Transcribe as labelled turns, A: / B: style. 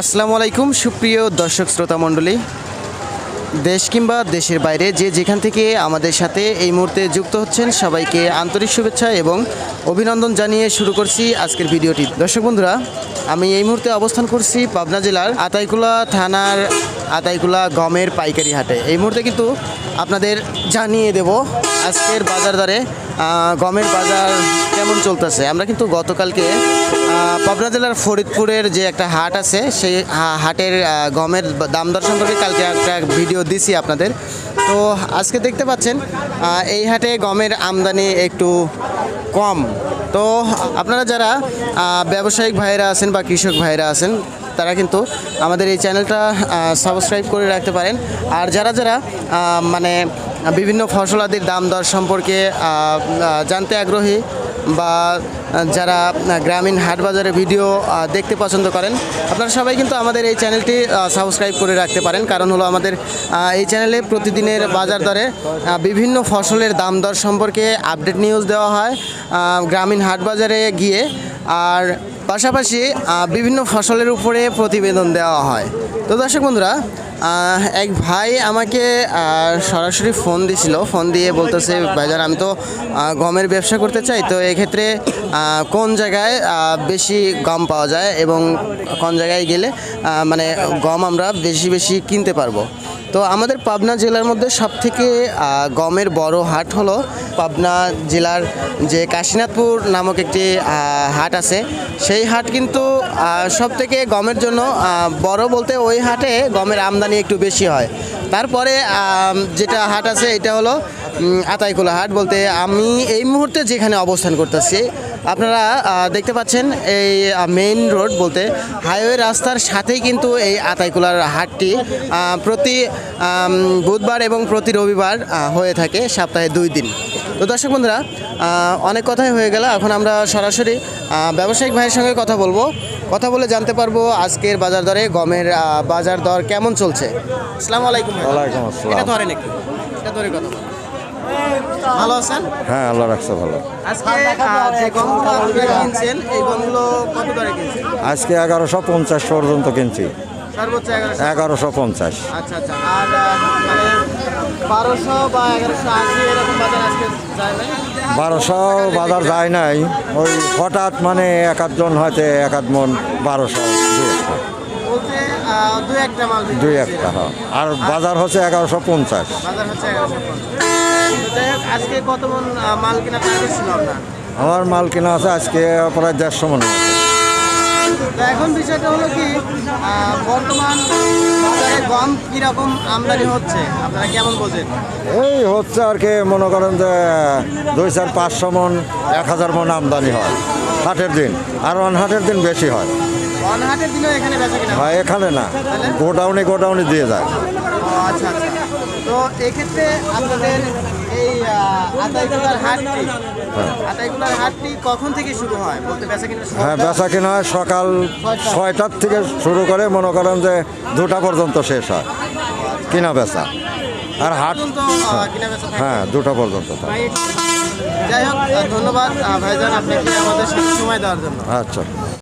A: আসসালামু আলাইকুম, সুপ্রিয় দর্শক শ্রোতা মণ্ডলী। দেশ কিংবা দেশের বাইরে যে যেখান থেকে আমাদের সাথে এই মুহূর্তে যুক্ত হচ্ছেন, সবাইকে আন্তরিক শুভেচ্ছা এবং অভিনন্দন জানিয়ে শুরু করছি আজকের ভিডিওটি। দর্শক বন্ধুরা, আমি এই মুহূর্তে অবস্থান করছি পাবনা জেলার আতাইকুলা থানার আতাইকুলা গমের পাইকারি হাটে। এই মুহূর্তে কিন্তু আপনাদের জানিয়ে দেব আজকের বাজার দরে গমের বাজার কেমন চলতেছে। আমরা কিন্তু গতকালকে পাবনা জেলার ফরিদপুরের যে একটা হাট আছে, সেই হাটের গমের দাম দর সম্পর্কে কালকে একটা ভিডিও দিছি আপনাদের। তো আজকে দেখতে পাচ্ছেন এই হাটে গমের আমদানি একটু কম। তো আপনারা যারা ব্যবসায়িক ভাইরা আছেন বা কৃষক ভাইরা আছেন, তারা কিন্তু আমাদের এই চ্যানেলটা সাবস্ক্রাইব করে রাখতে পারেন। আর যারা যারা মানে বিভিন্ন ফসলাদির দাম দর সম্পর্কে জানতে আগ্রহী বা যারা গ্রামীণ হাট বাজারের ভিডিও দেখতে পছন্দ করেন, আপনারা সবাই কিন্তু আমাদের এই চ্যানেলটি সাবস্ক্রাইব করে রাখতে পারেন। কারণ হলো আমাদের এই চ্যানেলে প্রতিদিনের বাজার দরে বিভিন্ন ফসলের দাম দর সম্পর্কে আপডেট নিউজ দেওয়া হয় গ্রামীণ হাট বাজারে গিয়ে। আর পাশাপাশি বিভিন্ন ফসলের উপরে প্রতিবেদন দেওয়া হয়। তো দর্শক বন্ধুরা এক ভাই আমাকে সরাসরি ফোন দিছিল। ফোন দিয়ে বলতেছে, ভাইজান, আমি তো গমের ব্যবসা করতে চাই, তো এক্ষেত্রে কোন জায়গায় বেশি গম পাওয়া যায় এবং কোন জায়গায় গেলে মানে গম আমরা বেশি বেশি কিনতে পারব? তো আমাদের পাবনা জেলার মধ্যে সবথেকে গমের বড় হাট হলো পাবনা জেলার যে কাশীনাথপুর নামক একটি হাট আছে। সেই হাট কিন্তু সব থেকে গমের জন্য বড় বলতে ওই হাটে গমের আমদানি একটু বেশি হয়। তারপরে যেটা হাট আছে, এটা হলো আতাইকুলা হাট বলতে আমি এই মুহূর্তে যেখানে অবস্থান করতেছি আপনারা দেখতে পাচ্ছেন এই মেইন রোড বলতে হাইওয়ে রাস্তার সাথেই কিন্তু এই আতাইকুলার হাটটি প্রতি বুধবার এবং প্রতি রবিবার হয়ে থাকে সপ্তাহে দুই দিন। তো দর্শক বন্ধুরা অনেক কথাই হয়ে গেল। এখন আমরা সরাসরি ব্যবসায়িক ভাইয়ের সঙ্গে কথা বলব। কথা বলে জানতে পারব আজকের বাজার দরে গমের বাজার দর কেমন চলছে। আসসালামু আলাইকুম। এটা ধরেন একটু। এটা ধরে কথা। ভালো আছেন?
B: হ্যাঁ আল্লাহ রাখছে ভালো।
A: আজকে
B: এগারোশো পঞ্চাশ পর্যন্ত কিনছি।
A: এগারোশো।
B: পঞ্চাশ।
A: আচ্ছা আচ্ছা। মানে বারোশো বাজার যায়
B: নাই। ওই হঠাৎ মানে এক আধজন হয়তো এক আধ মন বারোশো। দুই একটা হ্যাঁ। আর বাজার হচ্ছে এগারোশো পঞ্চাশ। আমার মাল কেনা আছে আজকে প্রায় দেড়শো মনে
A: এখন বিষয়টা হলো কি বর্তমান বাজারে গম কীরকম আমদানি হচ্ছে? আপনারা কেমন বোঝেন?
B: এই হচ্ছে আর কি মনে করেন যে দুই চার পাঁচশো মন এক হাজার মন আমদানি হয় হাটের দিন। আর অন হাটের দিন বেশি হয়।
A: এখানে হয়?
B: এখানে না। গোডাউনে গোডাউনে দিয়ে যায়।
A: আচ্ছা আচ্ছা। তো এক্ষেত্রে আপনাদের এই আতাইকুলার হাটটি আতাইকুলার হাটটি কখন থেকে শুরু হয়? বলতে বেচা কিনা
B: হ্যাঁ বেচা কিনা হয় সকাল ছয়টার থেকে শুরু করে মনে করেন যে দুটা পর্যন্ত শেষ হয়। কিনা বেচা। আর হাট হ্যাঁ দুটা পর্যন্ত
A: যাই হোক ধন্যবাদ ভাইজান আপনাকে আমাদের সময় দেওয়ার জন্য।
B: আচ্ছা।